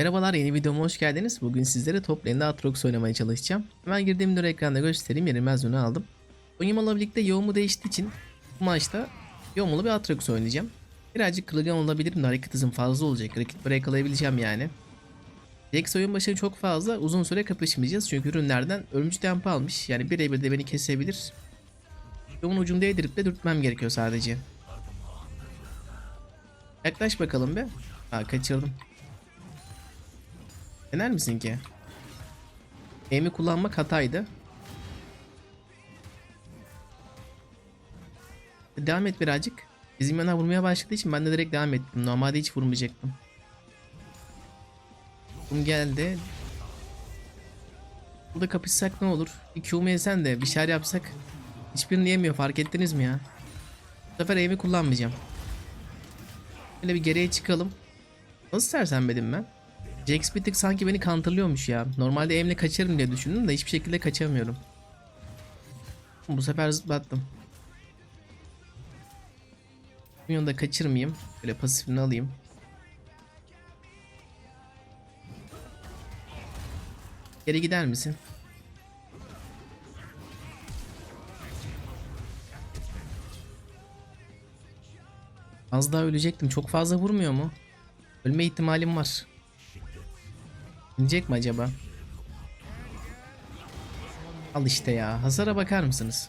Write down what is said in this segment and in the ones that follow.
Merhabalar yeni videoma hoş geldiniz. Bugün sizlere top lane'de Aatrox oynamaya çalışacağım. Hemen girdiğim dur ekranda göstereyim. Yenilmez ürünü aldım. Oyunumla birlikte yoğumu değiştiği için bu maçta yoğumlu bir Aatrox oynayacağım. Birazcık kırılgan olabilirim de hareket hızım fazla olacak. Rakipleri yakalayabileceğim yani. Jax oyun başı çok fazla uzun süre kapışmayacağız. Çünkü ürünlerden ölümcü tempo almış. Yani birebir de beni kesebilir. Yoğun ucunu değdirip de dürtmem gerekiyor sadece. Yaklaş bakalım be. Ha kaçırdım. Dener misin ki? Aim'i kullanmak hataydı. Devam et birazcık. Bizim yana vurmaya başladığı için ben de direkt devam ettim. Normalde hiç vurmayacaktım. Kum geldi. Burada kapışsak ne olur? Bir Q'mu yesen de bir şeyler yapsak. Hiçbirini yemiyor fark ettiniz mi ya? Bu sefer aim'i kullanmayacağım. Böyle bir geriye çıkalım. Nasıl sersemledim ben? Jax bir tık sanki beni counterlıyormuş ya. Normalde aim'le kaçarım diye düşündüm de hiçbir şekilde kaçamıyorum. Bu sefer zıplattım. Minyonu da kaçırmayayım. Böyle pasifini alayım. Geri gider misin? Az daha ölecektim. Çok fazla vurmuyor mu? Ölme ihtimalim var. İnecek mi acaba? Al işte ya. Hasara bakar mısınız?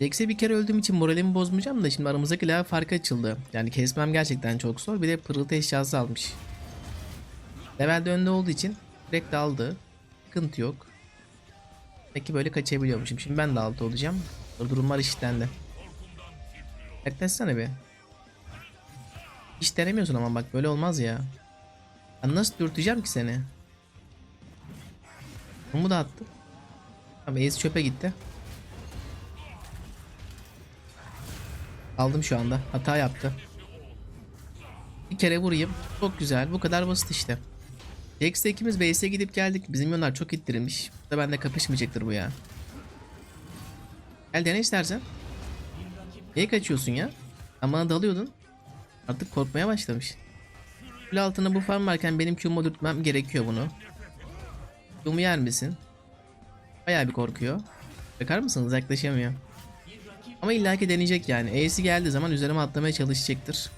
Jax'e bir kere öldüğüm için moralimi bozmayacağım da şimdi aramızdaki level farkı açıldı. Yani kesmem gerçekten çok zor. Bir de pırıltı eşyası almış. Levelde önde olduğu için direkt aldı. Sıkıntı yok. Peki böyle kaçabiliyormuşum. Şimdi ben de altı olacağım. Durumlar işitlendi. Yaklaşsana bir. Hiç denemiyorsun ama bak böyle olmaz ya. Ben nasıl dürteceğim ki seni? Bunu da attım. Abi Ace çöpe gitti. Aldım şu anda. Hata yaptı. Bir kere vurayım. Çok güzel. Bu kadar basit işte. Jax'te ikimiz base'e gidip geldik. Bizim yönler çok ittirilmiş. Da bende kapışmayacaktır bu ya. Gel dene istersen. Niye kaçıyorsun ya? Ama dalıyordun. Artık korkmaya başlamış. Kule altına bu farm varken benim Q'mu dürtmem gerekiyor bunu. Q'mu yer misin? Bayağı bir korkuyor. Bakar mısınız? Yaklaşamıyor. Ama illaki deneyecek yani. E'si geldiği zaman üzerime atlamaya çalışacaktır.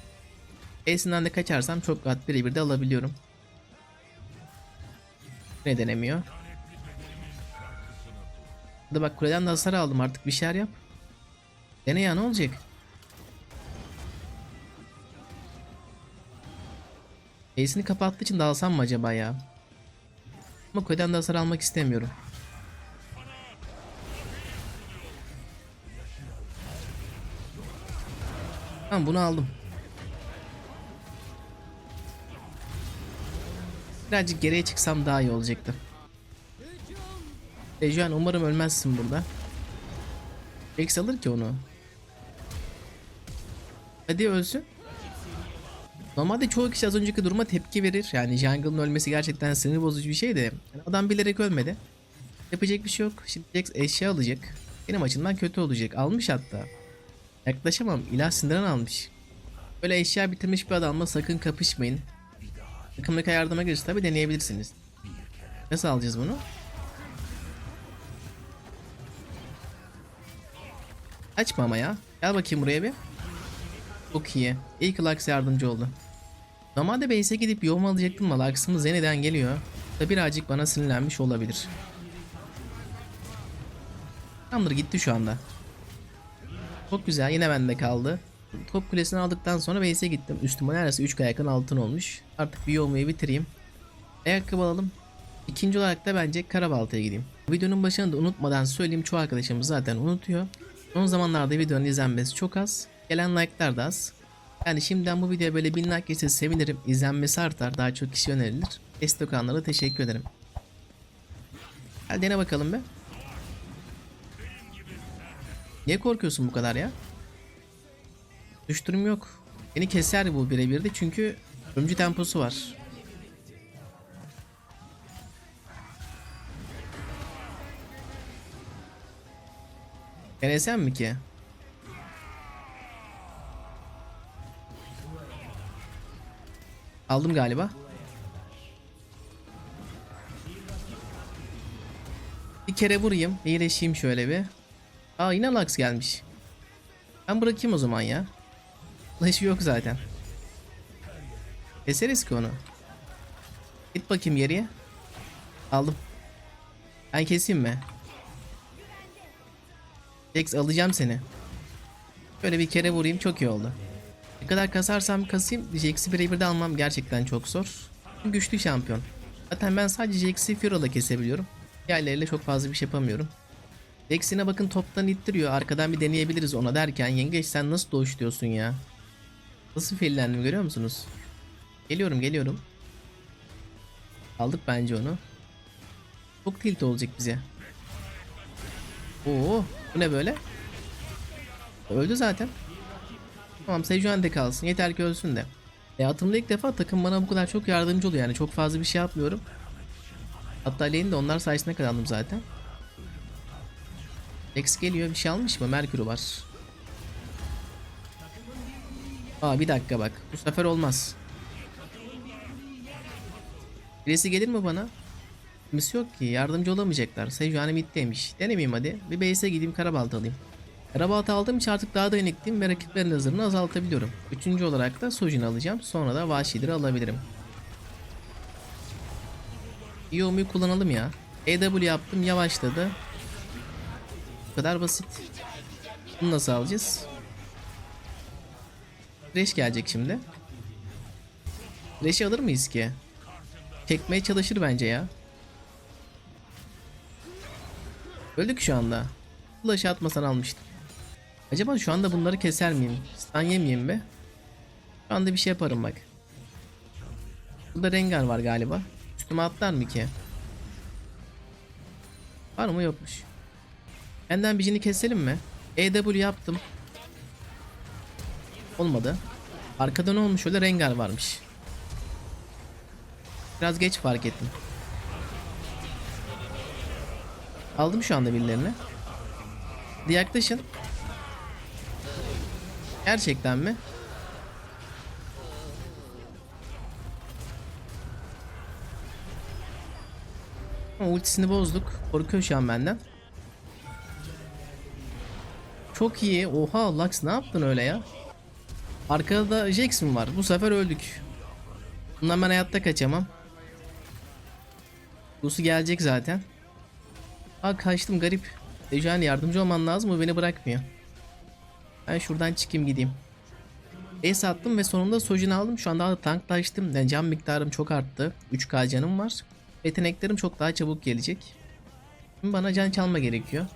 E'sinden de kaçarsam çok rahat birebir de alabiliyorum. Ne denemiyor? Da bak kuleden de hasar aldım artık bir şeyler yap. Dene ya ne olacak? Ace'ini kapattığı için dalsam mı acaba ya? Ama kuleden de hasar almak istemiyorum. Tamam bunu aldım. Birazcık geriye çıksam daha iyi olacaktı. Dejuan umarım ölmezsin burada. Rex alır ki onu. Hadi ölsün. Normalde çoğu kişi az önceki duruma tepki verir. Yani Jungle'ın ölmesi gerçekten sinir bozucu bir şey de. Yani adam bilerek ölmedi. Yapacak bir şey yok. Şimdi Jax eşya alacak. Benim açımdan kötü olacak. Almış hatta. Yaklaşamam. İlah sindiren almış. Böyle eşya bitirmiş bir adamla sakın kapışmayın. Takımdaki yardıma gelirse tabi deneyebilirsiniz. Nasıl alacağız bunu? Açma ama ya. Gel bakayım buraya bir. Çok iyi. İlk Lux yardımcı oldu. Normalde base'e gidip yoğum alacaktım ama Lux'ımız yeniden geliyor. Da birazcık bana sinirlenmiş olabilir. Tamamdır gitti şu anda. Çok güzel yine bende kaldı. Top kulesini aldıktan sonra base'e gittim. Üstüme neredeyse 3 yakın altın olmuş. Artık bir yoğumayı bitireyim. Ayakkabı alalım. İkinci olarak da bence Karabalta'ya gideyim. Videonun başında da unutmadan söyleyeyim çoğu arkadaşımız zaten unutuyor. Son zamanlarda videonun izlenmesi çok az. Gelen like'lar da az. Yani şimdiden bu videoya böyle 1000 like geçse sevinirim. İzlenmesi artar. Daha çok kişi önerilir. Destek olanlara teşekkür ederim. Gel dene bakalım be. Niye korkuyorsun bu kadar ya? Düştürüm yok. Beni keser bu birebir de çünkü ömcü temposu var. Denesem mi ki? Aldım galiba. Bir kere vurayım. İyileşeyim şöyle bir. Aa yine Lux gelmiş. Ben bırakayım o zaman ya. Flash'ı şey yok zaten. Keseriz ki onu. Git bakayım geriye. Aldım. Ben keseyim mi? Dex alacağım seni. Böyle bir kere vurayım çok iyi oldu. Ne kadar kasarsam kasayım Jax'i birebir de almam gerçekten çok zor. Güçlü şampiyon. Zaten ben sadece Jax'i Fiora'la kesebiliyorum. Diğerleriyle çok fazla bir şey yapamıyorum. Jax'ine bakın toptan ittiriyor. Arkadan bir deneyebiliriz ona derken yengeç sen nasıl doğuş diyorsun ya? Nasıl fillendim görüyor musunuz? Geliyorum geliyorum. Aldık bence onu. Çok tilt olacak bize. Oo, bu ne böyle? Öldü zaten. Tamam Sejuani de kalsın. Yeter ki ölsün de. Hayatımda ilk defa takım bana bu kadar çok yardımcı oluyor yani. Çok fazla bir şey yapmıyorum. Hatta lane'i de onlar sayesinde kazandım zaten. Lex geliyor bir şey almış mı? Merkür'ü var. Aa bir dakika bak. Bu sefer olmaz. Birisi gelir mi bana? Kimisi yok ki. Yardımcı olamayacaklar. Sejuani middeymiş. Denemeyeyim hadi. Bir base'e gideyim karabalta alayım. Karabalta aldığım için artık daha dayanıklıyım ve rakiplerin hızını azaltabiliyorum. Üçüncü olarak da Sojin alacağım. Sonra da Vahşileri alabilirim. Yomu'yu kullanalım ya. EW yaptım yavaşladı. Bu kadar basit. Bunu nasıl alacağız? Thresh gelecek şimdi. Thresh'i alır mıyız ki? Çekmeye çalışır bence ya. Öldük şu anda. Flash atmasan almıştım. Acaba şu anda bunları keser miyim? Stun yemeyeyim be. Şu anda bir şey yaparım bak. Burada Rengar var galiba. Üstüme atlar mı ki? Var mı yokmuş. Benden birini keselim mi? EW yaptım. Olmadı. Arkada ne olmuş öyle Rengar varmış. Biraz geç fark ettim. Aldım şu anda birilerini. Hadi yaklaşın. Gerçekten mi? Ultisini bozduk. Korkuyor şu an benden. Çok iyi. Oha Lux ne yaptın öyle ya? Arkada da Jackson var. Bu sefer öldük. Bundan ben hayatta kaçamam. Lucy gelecek zaten. Aa kaçtım garip. Dejan yardımcı olman lazım o beni bırakmıyor. Ben şuradan çıkayım gideyim. Ace attım ve sonunda Sojin aldım. Şu anda tanklaştım. Yani can miktarım çok arttı. 3k canım var. Yeteneklerim çok daha çabuk gelecek. Şimdi bana can çalma gerekiyor.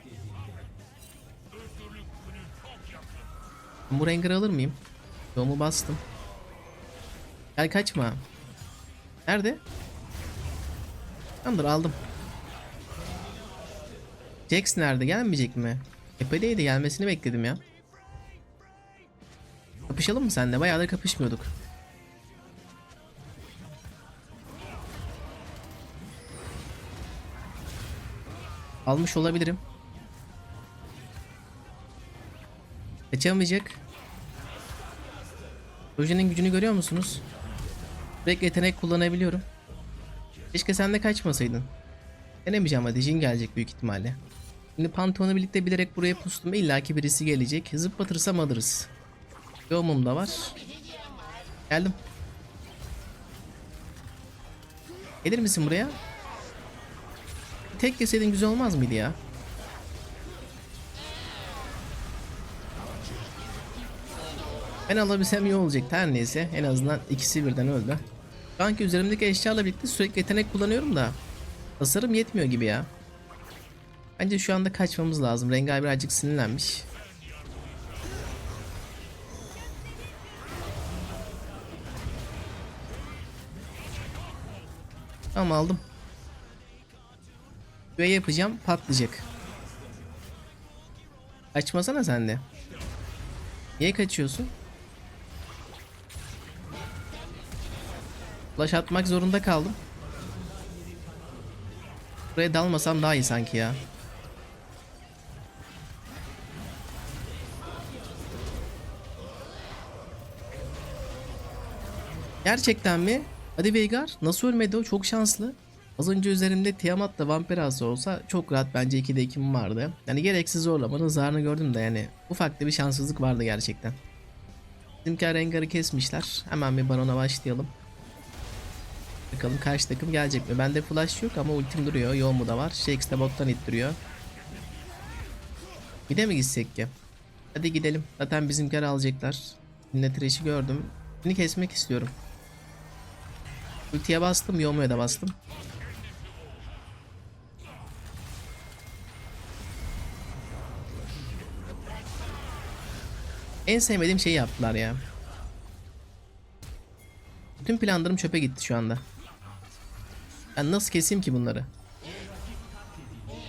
Bu Rengar'ı alır mıyım? Yoğumu bastım. Gel kaçma. Nerede? Tamamdır aldım. Jax nerede? Gelmeyecek mi? Epey'deydi gelmesini bekledim ya. Kapışalım mı senle? Bayağıdır kapışmıyorduk. Almış olabilirim. Kaçamayacak. Projenin gücünü görüyor musunuz? Direkt yetenek kullanabiliyorum. Keşke sen de kaçmasaydın. Denemeyeceğim hadi Jin gelecek büyük ihtimalle. Şimdi Pantheon'u birlikte bilerek buraya pustum. İlla ki birisi gelecek. Zıplatırsam alırız. Yoğumum da var. Geldim. Gelir misin buraya? Tek yeseydin güzel olmaz mıydı ya? Ben alabilsem iyi olacak. Her neyse en azından ikisi birden öldü. Şu anki üzerimdeki eşyalarla birlikte sürekli yetenek kullanıyorum da tasarım yetmiyor gibi ya. Bence şu anda kaçmamız lazım. Rengar birazcık sinirlenmiş. Tamam aldım. Böyle yapacağım patlayacak. Kaçmasana sen de. Niye kaçıyorsun? Flash atmak zorunda kaldım. Buraya dalmasam daha iyi sanki ya. Gerçekten mi? Hadi Veigar nasıl ölmedi o çok şanslı. Az önce üzerimde Tiamat'la Vampirası olsa çok rahat bence 2'de 2'm vardı. Yani gereksiz zorlamanın zararını gördüm de yani ufak da bir şanssızlık vardı gerçekten. Bizimkiler Rengar'ı kesmişler. Hemen bir barona başlayalım. Bakalım karşı takım gelecek mi? Bende flash yok ama ultim duruyor. Yoğumu da var. Shax de bottan ittiriyor. Bir de mi gitsek ki? Hadi gidelim. Zaten bizimkiler alacaklar. Yine gördüm. Bunu kesmek istiyorum. Ultiye bastım. Yoğumu'ya da bastım. En sevmediğim şeyi yaptılar ya. Bütün planlarım çöpe gitti şu anda. Ben nasıl keseyim ki bunları?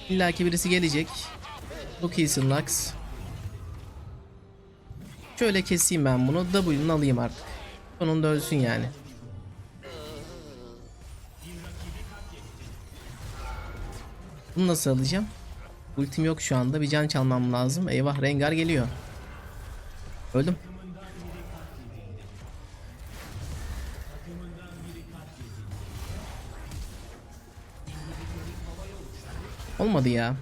İlla ki birisi gelecek. Çok iyisin Lux. Şöyle keseyim ben bunu. W'nu alayım artık. Sonunda ölsün yani. Bunu nasıl alacağım? Ultim yok şu anda. Bir can çalmam lazım. Eyvah Rengar geliyor. Öldüm. Olmadı ya.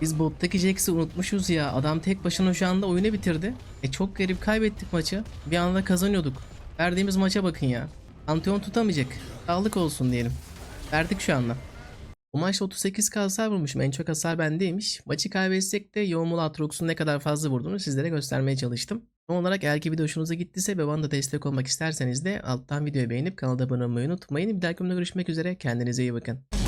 Biz bottaki Jax'i unutmuşuz ya. Adam tek başına şu anda oyunu bitirdi. E çok garip kaybettik maçı. Bir anda kazanıyorduk. Verdiğimiz maça bakın ya. Antion tutamayacak. Sağlık olsun diyelim. Verdik şu anda. Bu maçta 38k hasar vurmuşum. En çok hasar bendeymiş. Maçı kaybetsek de Yoğumul Atrox'un ne kadar fazla vurduğunu sizlere göstermeye çalıştım. Son olarak eğer ki video hoşunuza gittiyse ve bana da destek olmak isterseniz de alttan videoyu beğenip kanala abone olmayı unutmayın. Bir dahaki bölümde görüşmek üzere. Kendinize iyi bakın.